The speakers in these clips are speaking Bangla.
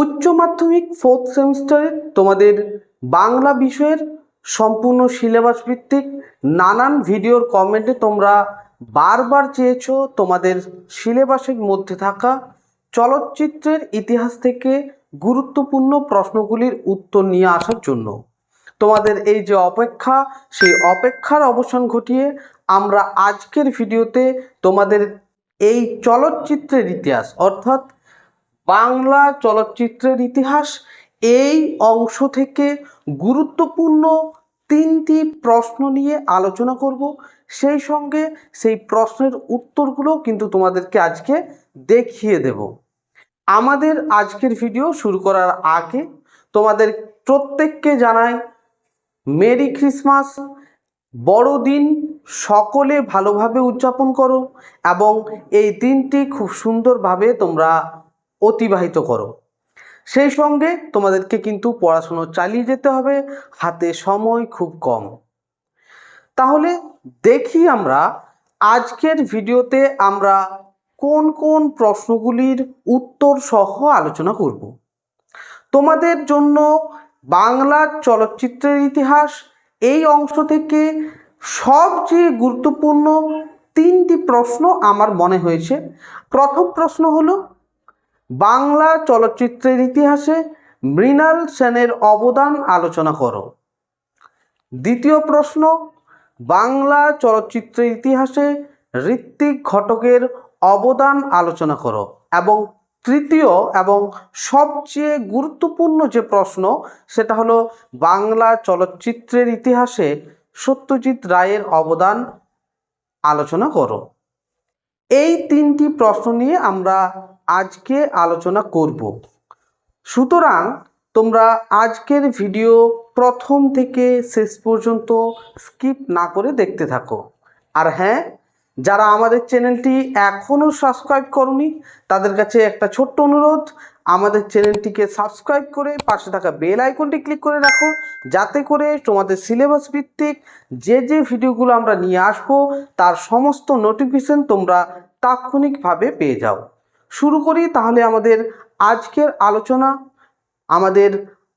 উচ্চ মাধ্যমিক ফোর্থ সেমিস্টারে তোমাদের বাংলা বিষয়ের সম্পূর্ণ সিলেবাস ভিত্তিক নানান ভিডিওর কমেন্টে তোমরা বারবার চেয়েছো তোমাদের সিলেবাসের মধ্যে থাকা চলচ্চিত্রের ইতিহাস থেকে গুরুত্বপূর্ণ প্রশ্নগুলির উত্তর নিয়ে আসার জন্য। তোমাদের এই যে অপেক্ষা, সেই অপেক্ষার অবসান ঘটিয়ে আমরা আজকের ভিডিওতে তোমাদের এই চলচ্চিত্রের ইতিহাস, অর্থাৎ বাংলা চলচ্চিত্রের ইতিহাস এই অংশ থেকে গুরুত্বপূর্ণ তিনটি প্রশ্ন নিয়ে আলোচনা করব। সেই সঙ্গে সেই প্রশ্নের উত্তরগুলো কিন্তু তোমাদেরকে আজকে দেখিয়ে দেব। আমাদের আজকের ভিডিও শুরু করার আগে তোমাদের প্রত্যেককে জানাই মেরি ক্রিসমাস। বড়দিন সকলে ভালোভাবে উদযাপন করো এবং এই দিনটি খুব সুন্দরভাবে তোমরা অতিবাহিত করো। সেই সঙ্গে তোমাদেরকে কিন্তু পড়াশুনো চালিয়ে যেতে হবে, হাতে সময় খুব কম। তাহলে দেখি আমরা আজকের ভিডিওতে আমরা কোন কোন প্রশ্নগুলির উত্তর সহ আলোচনা করব। তোমাদের জন্য বাংলা চলচ্চিত্রের ইতিহাস এই অংশ থেকে সবচেয়ে গুরুত্বপূর্ণ তিনটি প্রশ্ন আমার মনে হয়েছে। প্রথম প্রশ্ন হলো বাংলা চলচ্চিত্রের ইতিহাসে মৃণাল সেনের অবদান আলোচনা করো। দ্বিতীয় প্রশ্ন, বাংলা চলচ্চিত্রের ইতিহাসে ঋত্বিক ঘটকের অবদান আলোচনা করো। এবং তৃতীয় এবং সবচেয়ে গুরুত্বপূর্ণ যে প্রশ্ন, সেটা হলো, বাংলা চলচ্চিত্রের ইতিহাসে সত্যজিৎ রায়ের অবদান আলোচনা করো। এই তিনটি প্রশ্ন নিয়ে আমরা আজকে আলোচনা করব। সুতরাং তোমরা আজকের ভিডিও প্রথম থেকে শেষ পর্যন্ত স্কিপ না করে দেখতে থাকো। আর হ্যাঁ যারা আমাদের চ্যানেলটি এখনও সাবস্ক্রাইব করনি, তাদের কাছে একটা ছোট্ট অনুরোধ, আমাদের চ্যানেলটিকে সাবস্ক্রাইব করে পাশে থাকা বেল আইকনটি ক্লিক করে রাখো, যাতে করে তোমাদের সিলেবাস ভিত্তিক যে যে ভিডিওগুলো আমরা নিয়ে আসব, তার সমস্ত নোটিফিকেশন তোমরা তাৎক্ষণিকভাবে পেয়ে যাও। শুরু করি তাহলে আমাদের আজকের আলোচনা আমাদের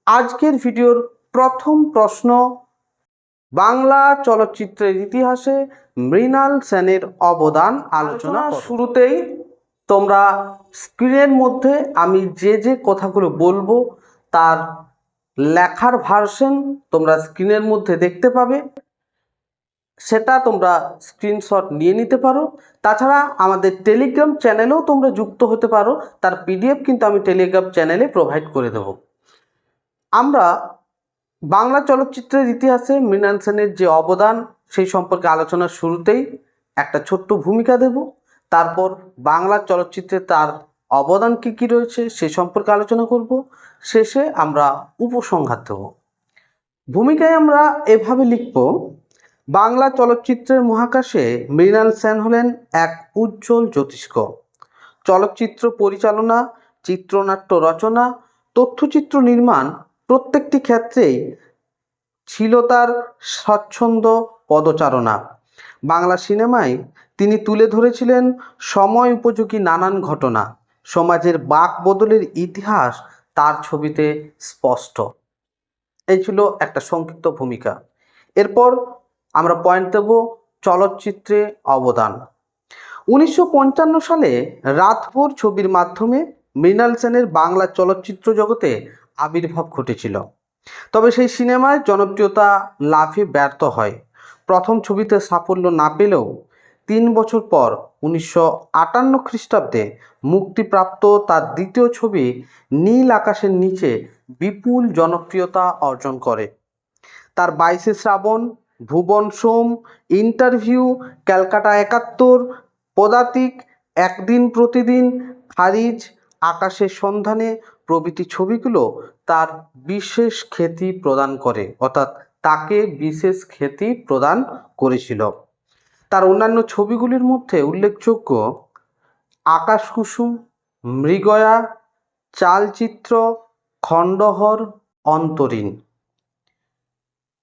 আজকের ভিডিওর প্রথম প্রশ্ন বাংলা চলচ্চিত্রের ইতিহাসে মৃণাল সেনের অবদান আলোচনা শুরুতেই তোমরা স্ক্রিনের মধ্যে আমি যে যে কথাগুলো বলব তার লেখার ভার্সন তোমরা স্ক্রিনের মধ্যে দেখতে পাবে। সেটা তোমরা স্ক্রিনশট নিয়ে নিতে পারো। তাছাড়া আমাদের টেলিগ্রাম চ্যানেলেও তোমরা যুক্ত হতে পারো। তার পিডিএফ কিন্তু আমি টেলিগ্রাম চ্যানেলে প্রোভাইড করে দেব। আমরা বাংলা চলচ্চিত্রের ইতিহাসে মৃণাল সেনের যে অবদান, সেই সম্পর্কে আলোচনার শুরুতেই একটা ছোট্ট ভূমিকা দেব। তারপর বাংলা চলচ্চিত্রে তার অবদান কী কী রয়েছে, সে সম্পর্কে আলোচনা করব। শেষে আমরা উপসংহার দেব। ভূমিকায় আমরা এভাবে লিখব বাংলা চলচ্চিত্রের মহাকাশে মৃণাল সেন হলেন এক উজ্জ্বল জ্যোতিষ্ক। চলচ্চিত্র পরিচালনা, চিত্রনাট্য রচনা, তথ্যচিত্র নির্মাণ প্রত্যেকটি ক্ষেত্রেই ছিল তার স্বচ্ছন্দ পদচারণা। বাংলা সিনেমায় তিনি তুলে ধরেছিলেন সময় উপযোগী নানান ঘটনা, সমাজের বাক বদলের ইতিহাস তার ছবিতে স্পষ্ট। এই ছিল একটা সংক্ষিপ্ত ভূমিকা। এরপর আমরা পয়েন্ট দেব চলচ্চিত্রে অবদান। উনিশশো পঞ্চান্ন সালে রাতভর ছবির মাধ্যমে মৃণাল সেনের বাংলা চলচ্চিত্র জগতে আবির্ভাব ঘটেছিল। তবে সেই সিনেমায় জনপ্রিয়তা লাভে ব্যর্থ হয়। প্রথম ছবিতে সাফল্য না পেলেও তিন বছর পর উনিশশো আটান্ন খ্রিস্টাব্দে মুক্তিপ্রাপ্ত তার দ্বিতীয় ছবি নীল আকাশের নিচে বিপুল জনপ্রিয়তা অর্জন করে। তার বাইশে শ্রাবণ ভুবন সোম ইন্টারভিউ ক্যালকাটা একাত্তর, পদাতিক, একদিন প্রতিদিন, খারিজ আকাশের সন্ধানে, প্রভৃতি ছবিগুলো তার বিশেষ খ্যাতি প্রদান করে, অর্থাৎ তাকে বিশেষ খ্যাতি প্রদান করেছিল। তার অন্যান্য ছবিগুলির মধ্যে উল্লেখযোগ্য আকাশ কুসুম মৃগয়া, চালচিত্র, খণ্ডহর, অন্তরীণ।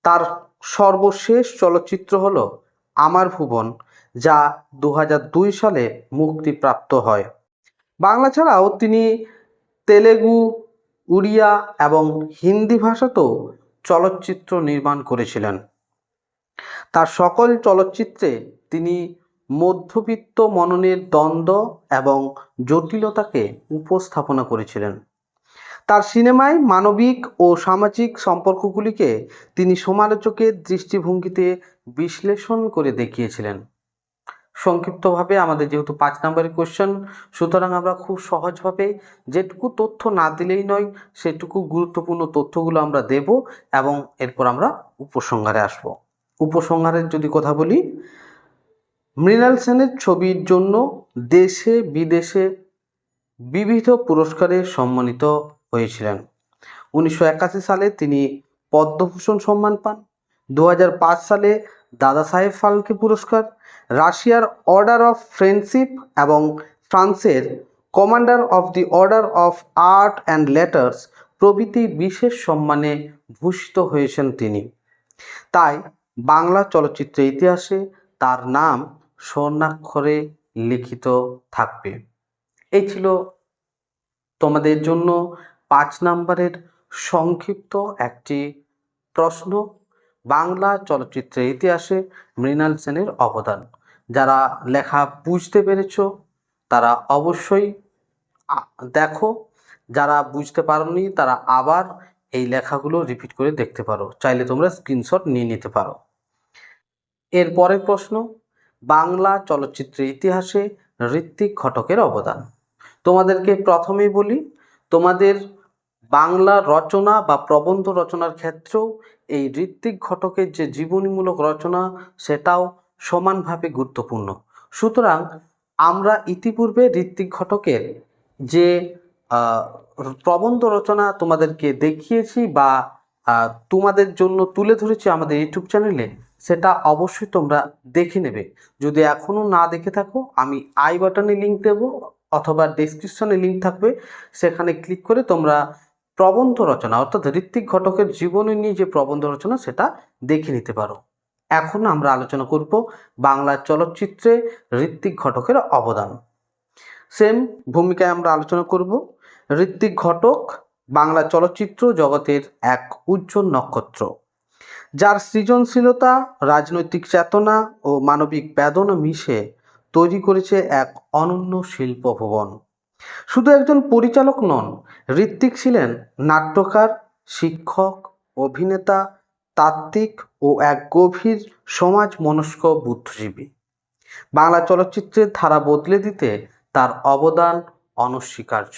তার সর্বশেষ চলচ্চিত্র হলো আমার ভুবন, যা দু দুই সালে মুক্তিপ্রাপ্ত হয়। বাংলা ছাড়াও তিনি তেলেগু, উড়িয়া এবং হিন্দি ভাষাতেও চলচ্চিত্র নির্মাণ করেছিলেন। তার সকল চলচ্চিত্রে তিনি মধ্যবিত্ত মননের দ্বন্দ্ব এবং জটিলতাকে উপস্থাপনা করেছিলেন। তার সিনেমায় মানবিক ও সামাজিক সম্পর্কগুলিকে তিনি সমালোচকের দৃষ্টিভঙ্গিতে বিশ্লেষণ করে দেখিয়েছিলেন। সংক্ষিপ্তভাবে আমাদের যেহেতু পাঁচ নম্বরের কোশ্চেন সুতরাং আমরা খুব সহজভাবে যেটুকু তথ্য না দিলেই নয়, সেটুকু গুরুত্বপূর্ণ তথ্যগুলো আমরা দেব এবং এরপর আমরা উপসংহারে আসব। উপসংহারের যদি কথা বলি, মৃণাল সেনের ছবির জন্য দেশে বিদেশে বিবিধ পুরস্কারে সম্মানিত হয়েছিলেন। উনিশশো একাশি সালে তিনি পদ্মভূষণ সম্মান পান। দু হাজার পাঁচ সালে দাদা সাহেব ফালকে পুরস্কার, রাশিয়ার অর্ডার অফ ফ্রেন্ডশিপ এবং ফ্রান্সের commander of the order of art and letters প্রভৃতি বিশেষ সম্মানে ভূষিত হয়েছেন তিনি। তাই বাংলা চলচ্চিত্রের ইতিহাসে তার নাম স্বর্ণাক্ষরে লিখিত থাকবে। এই ছিল তোমাদের জন্য পাঁচ নম্বরের সংক্ষিপ্ত একটি প্রশ্ন বাংলা চলচ্চিত্রের ইতিহাসে মৃণাল সেনের অবদান। যারা লেখা বুঝতে পেরেছ, তারা অবশ্যই দেখো। যারা বুঝতে পারোনি, তারা আবার এই লেখাগুলো রিপিট করে দেখতে পারো। চাইলে তোমরা স্ক্রিনশট নিয়ে নিতে পারো। এর পরের প্রশ্ন, বাংলা চলচ্চিত্রের ইতিহাসে ঋত্বিক ঘটকের অবদান। তোমাদেরকে প্রথমেই বলি, তোমাদের বাংলা রচনা বা প্রবন্ধ রচনার ক্ষেত্রেও এই ঋত্বিক ঘটকের যে জীবনীমূলক রচনা, সেটাও সমানভাবে গুরুত্বপূর্ণ। সুতরাং আমরা ইতিপূর্বে ঋত্বিক ঘটকের যে প্রবন্ধ রচনা তোমাদেরকে দেখিয়েছি বা তোমাদের জন্য তুলে ধরেছি আমাদের ইউটিউব চ্যানেলে, সেটা অবশ্যই তোমরা দেখে নেবে। যদি এখনও না দেখে থাকো, আমি আই বাটনে লিঙ্ক দেবো অথবা ডেসক্রিপশনে লিঙ্ক থাকবে, সেখানে ক্লিক করে তোমরা প্রবন্ধ রচনা, অর্থাৎ ঋত্বিক ঘটকের জীবনী নিয়ে যে প্রবন্ধ রচনা, সেটা দেখে নিতে পারো। এখন আমরা আলোচনা করব বাংলা চলচ্চিত্রে ঋত্বিক ঘটকের অবদান। সেম ভূমিকায় আমরা আলোচনা করব। ঋত্বিক ঘটক বাংলা চলচ্চিত্র জগতের এক উজ্জ্বল নক্ষত্র। যার সৃজনশীলতা, রাজনৈতিক চেতনা ও মানবিক বেদনা মিশে তৈরি করেছে এক অনন্য শিল্প ভবন শুধু একজন পরিচালক নন ঋত্বিক ছিলেন নাট্যকার, শিক্ষক, অভিনেতা, তাত্ত্বিক ও এক গভীর সমাজ মনস্ক বুদ্ধিজীবী। বাংলা চলচ্চিত্রের ধারা বদলে দিতে তার অবদান অনস্বীকার্য।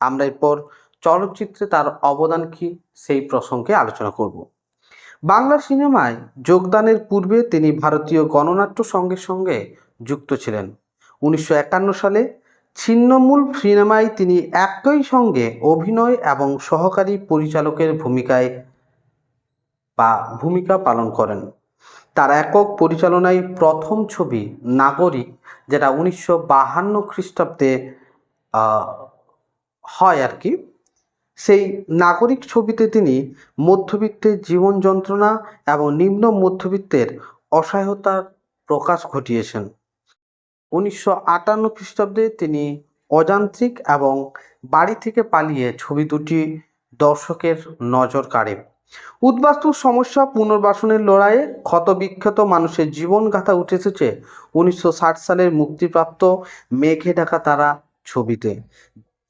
আমরা এরপর চলচ্চিত্রে তার অবদান কি সেই প্রসঙ্গে আলোচনা করব। বাংলা সিনেমায় যোগদানের পূর্বে তিনি ভারতীয় গণনাট্য সঙ্গের সঙ্গে যুক্ত ছিলেন। উনিশশো একান্ন সালে ছিন্নমূল সিনেমায় তিনি একই সঙ্গে অভিনয় এবং সহকারী পরিচালকের ভূমিকায় বা ভূমিকা পালন করেন। তার একক পরিচালনায় প্রথম ছবি নাগরিক, যেটা উনিশশো বাহান্ন খ্রিস্টাব্দে হয় আর কি। সেই নাগরিক ছবিতে তিনি মধ্যবিত্তের জীবন যন্ত্রণা এবং নিম্ন মধ্যবিত্তের অসহায়তার প্রকাশ ঘটিয়েছেন। উনিশশো আটান্ন খ্রিস্টাব্দে তিনি অযান্ত্রিক এবং বাড়ি থেকে পালিয়ে ছবি দুটি দর্শকের নজর কাড়ে। উদ্বাস্তু সমস্যা পুনর্বাসনের লড়াইয়ে ক্ষতবিক্ষত মানুষের জীবনগাথা উঠে এসেছে উনিশশো ষাট সালের মুক্তিপ্রাপ্ত মেঘে ঢাকা তারা ছবিতে,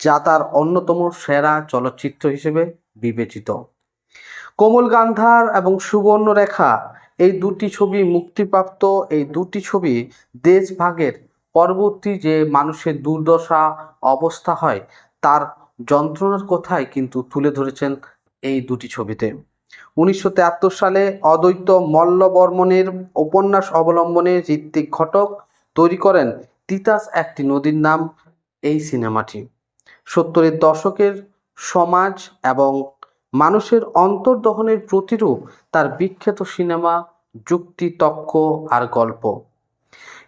যা তার অন্যতম সেরা চলচ্চিত্র হিসেবে বিবেচিত। কোমল গান্ধার এবং সুবর্ণরেখা এই দুটি ছবি মুক্তিপ্রাপ্ত, এই দুটি ছবি দেশভাগের পরবর্তী যে মানুষের দুর্দশা অবস্থা হয়, তার যন্ত্রণার কথাই কিন্তু তুলে ধরেছেন এই দুটি ছবিতে। উনিশশো সালে অদ্বৈত মল্লবর্মণের উপন্যাস অবলম্বনে ঋত্বিক ঘটক তৈরি করেন তিতাস একটি নদীর নাম এই সিনেমাটি। সত্তরের দশকের সমাজ এবং মানুষের অন্তর্দহনের প্রতিরূপ তার বিখ্যাত সিনেমা যুক্তি তক্ক আর গল্প।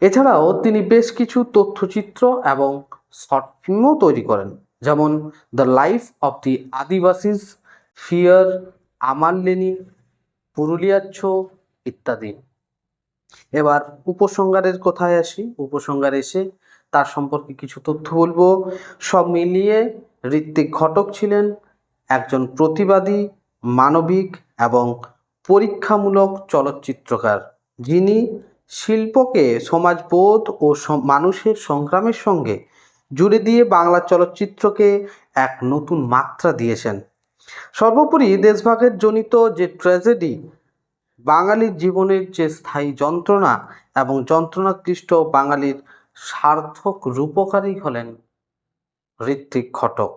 এছাড়াও তিনি বেশ কিছু তথ্যচিত্র এবং শর্ট ফিল্মও তৈরি করেন, যেমন the life of the Adivasis, fear, আমার লেনিন পুরুলিয়ার ছো ইত্যাদি। এবার উপসংহারের কথায় আসি। উপসংহারে এসে তার সম্পর্কে কিছু তথ্য বলব। সব মিলিয়ে ঋত্বিক ঘটক ছিলেন একজন প্রতিবাদী, মানবিক এবং পরীক্ষামূলক চলচ্চিত্রকার। যিনি শিল্পকে সমাজবোধ ও মানুষের সংগ্রামের সঙ্গে জুড়ে দিয়ে বাংলা চলচ্চিত্রকে এক নতুন মাত্রা দিয়েছেন। সর্বোপরি দেশভাগের জনিত যে ট্র্যাজেডি বাঙালির জীবনের যে স্থায়ী যন্ত্রণা এবং যন্ত্রণাক্লিষ্ট বাঙালির সার্থক রূপকারী হলেন ঋত্বিক ঘটক।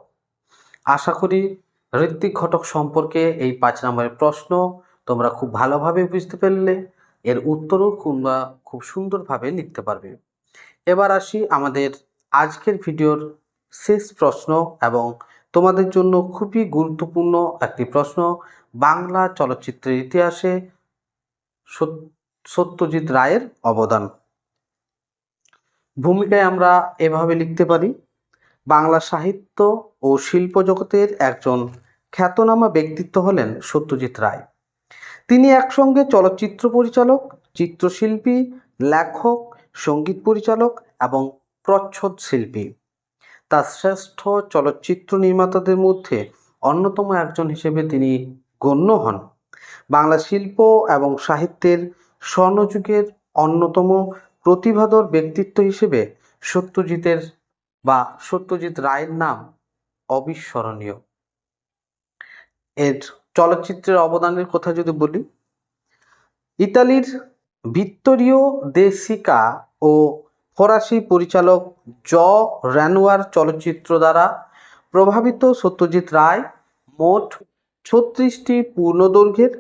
আশা করি ঋত্বিক ঘটক সম্পর্কে এই পাঁচ নম্বরের প্রশ্ন তোমরা খুব ভালোভাবে বুঝতে পারলে। এর উত্তরও তোমরা খুব সুন্দরভাবে লিখতে পারবে। এবার আসি আমাদের আজকের ভিডিওর শেষ প্রশ্ন এবং তোমাদের জন্য খুবই গুরুত্বপূর্ণ একটি প্রশ্ন, বাংলা চলচ্চিত্রের ইতিহাসে সত্যজিৎ রায়ের অবদান। ভূমিকায় আমরা এভাবে লিখতে পারি, বাংলা সাহিত্য ও শিল্প জগতের একজন খ্যাতনামা ব্যক্তিত্ব হলেন সত্যজিৎ রায়। তিনি একসঙ্গে চলচ্চিত্র পরিচালক, চিত্রশিল্পী, লেখক, সংগীত পরিচালক এবং প্রচ্ছদ শিল্পী। তার শ্রেষ্ঠ চলচ্চিত্র নির্মাতাদের মধ্যে অন্যতম একজন হিসেবে তিনি গণ্য হন। বাংলা শিল্প এবং সাহিত্যের স্বর্ণযুগের অন্যতম প্রতিভাধর ব্যক্তিত্ব হিসেবে সত্যজিতের বা সত্যজিৎ রায়ের নাম অবিস্মরণীয়। এর চলচ্চিত্রের অবদানের কথা যদি বলি, ইতালির ভিত্তরিও দেশিকা ও ফরাসি পরিচালক জ র্যানোয়ার চলচ্চিত্র দ্বারা প্রভাবিত সত্যজিৎ রায় মোট ছত্রিশটি পূর্ণদৈর্ঘ্যের,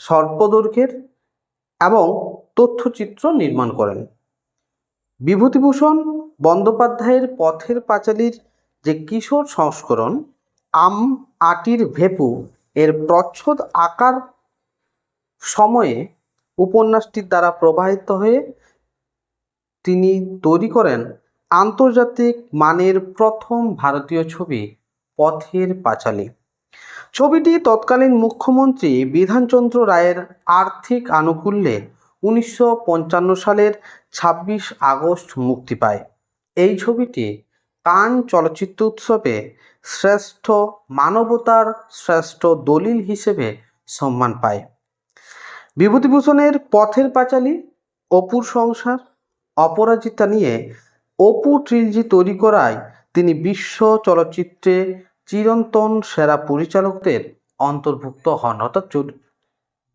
স্বল্পদৈর্ঘ্যের এবং তথ্যচিত্র নির্মাণ করেন। বিভূতিভূষণ বন্দ্যোপাধ্যায়ের পথের পাঁচালীর যে কিশোর সংস্করণ, আম আটির ভেপু এর প্রচ্ছদ আকার সময়ে উপন্যাসটির দ্বারা প্রবাহিত হয়ে তিনি তৈরি করেন আন্তর্জাতিক মানের প্রথম ভারতীয় ছবি, পথের পাঁচালী। ছবিটি তৎকালীন মুখ্যমন্ত্রী বিধানচন্দ্র রায়ের আর্থিক আনুকূল্যে উনিশশো পঞ্চান্ন সালের ছাব্বিশ আগস্ট মুক্তি পায়। এই ছবিটি কান চলচ্চিত্র উৎসবে শ্রেষ্ঠ মানবতার শ্রেষ্ঠ দলিল হিসেবে সম্মান পায়। বিভূতিভূষণের পথের পাঁচালী, অপুর সংসার, অপরাজিতা নিয়ে অপু ট্রিলজি তৈরি করায় তিনি বিশ্ব চলচ্চিত্রে চিরন্তন সেরা পরিচালকদের অন্তর্ভুক্ত হন। অর্থাৎ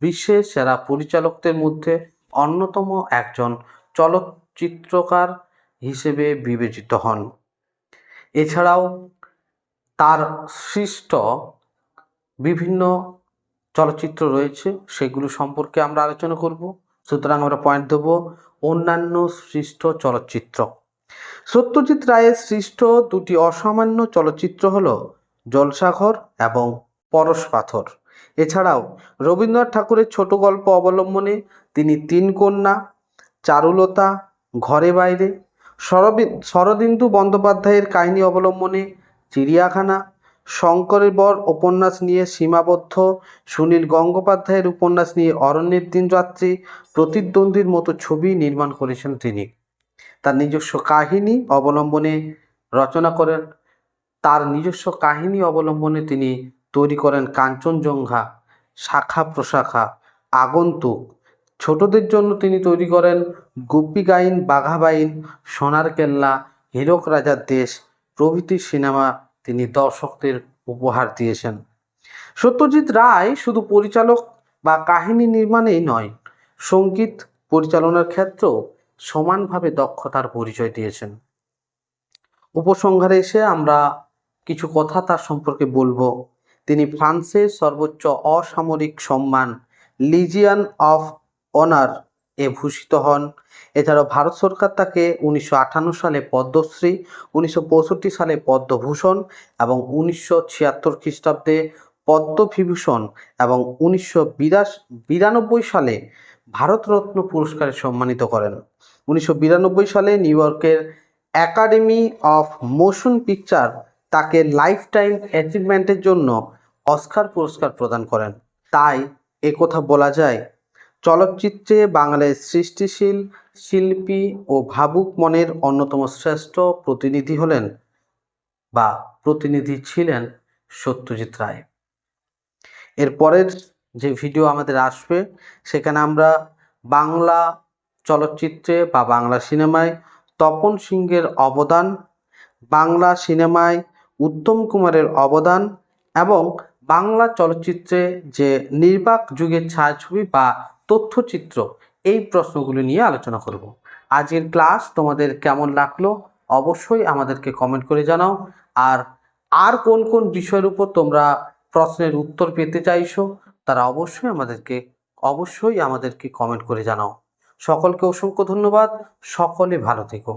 বিশ্বের সেরা পরিচালকদের মধ্যে অন্যতম একজন চলচ্চিত্রকার হিসেবে বিবেচিত হন। এছাড়াও তার সৃষ্ট বিভিন্ন চলচ্চিত্র রয়েছে, সেগুলো সম্পর্কে আমরা আলোচনা করব। সুতরাং আমরা পয়েন্ট দেব অন্যান্য সৃষ্ট চলচ্চিত্র। সত্যজিৎ রায়ের সৃষ্ট দুটি অসামান্য চলচ্চিত্র হল জলসাঘর এবং পরশ পাথর। এছাড়াও রবীন্দ্রনাথ ঠাকুরের ছোট গল্প অবলম্বনে তিনি তিন কন্যা, চারুলতা, ঘরে বাইরে শরদিন্দু বন্দ্যোপাধ্যায়ের কাহিনী অবলম্বনে চিড়িয়াখানা। শঙ্করের বর উপন্যাস নিয়ে সীমাবদ্ধ। সুনীল গঙ্গোপাধ্যায়ের উপন্যাস নিয়ে অরণ্যের দিন রাত্রি। প্রতিদ্বন্দ্বীর মতো ছবি নির্মাণ করেছেন তিনি। তার নিজস্ব কাহিনী অবলম্বনে রচনা করেন। তার নিজস্ব কাহিনী অবলম্বনে তিনি তৈরি করেন কাঞ্চনজঙ্ঘা, শাখা প্রশাখা, আগন্তুক। ছোটদের জন্য তিনি তৈরি করেন গুপি গাইন বাঘাবাইন সোনার কেল্লা হীরক রাজার দেশ। প্রভৃতি সিনেমা তিনি দর্শকদের উপহার দিয়েছেন। সত্যজিৎ রায় শুধু পরিচালক বা কাহিনী নির্মাণেই নয়, সংগীত পরিচালনার ক্ষেত্রেও সমানভাবে দক্ষতার পরিচয় দিয়েছেন। উপসংহারে এসে আমরা কিছু কথা তার সম্পর্কে বলব। তিনি ফ্রান্সের সর্বোচ্চ অসামরিক সম্মান লিজিয়ান অফ অনার এ ভূষিত হন। এছাড়াও ভারত সরকার তাকে উনিশশো আটান্ন সালে পদ্মশ্রী, উনিশশো পঁয়ষট্টি সালে পদ্মভূষণ এবং উনিশশো ছিয়াত্তর খ্রিস্টাব্দে পদ্মবিভূষণ এবং উনিশশো বিরানব্বই সালে ভারতরত্ন পুরস্কারে সম্মানিত করেন। উনিশশো বিরানব্বই সালে নিউ ইয়র্কের অ্যাকাডেমি অফ মোশন পিকচার তাকে লাইফ টাইম অ্যাচিভমেন্টের জন্য অস্কার পুরস্কার প্রদান করেন। তাই একথা বলা যায় চলচ্চিত্রে বাংলার সৃষ্টিশীল শিল্পী ও ভাবুক মনের অন্যতম শ্রেষ্ঠ প্রতিনিধি হলেন বা প্রতিনিধি ছিলেন সত্যজিৎ রায়। এর পরের যে ভিডিও আমাদের আসবে, সেখানে আমরা বাংলা চলচ্চিত্রে বা বাংলা সিনেমায় তপন সিংহের অবদান, বাংলা সিনেমায় উত্তম কুমারের অবদান এবং বাংলা চলচ্চিত্রে যে নির্বাক যুগের ছায়াছবি বা তথ্যচিত্র এই প্রশ্নগুলি নিয়ে আলোচনা করব। আজকের ক্লাস তোমাদের কেমন লাগল অবশ্যই আমাদেরকে কমেন্ট করে জানাও। আর আর কোন কোন বিষয়ের উপর তোমরা প্রশ্নের উত্তর পেতে চাইছো, তারা অবশ্যই আমাদেরকে অবশ্যই আমাদেরকে কমেন্ট করে জানাও। সকলকে অসংখ্য ধন্যবাদ। সকলে ভালো থেকো।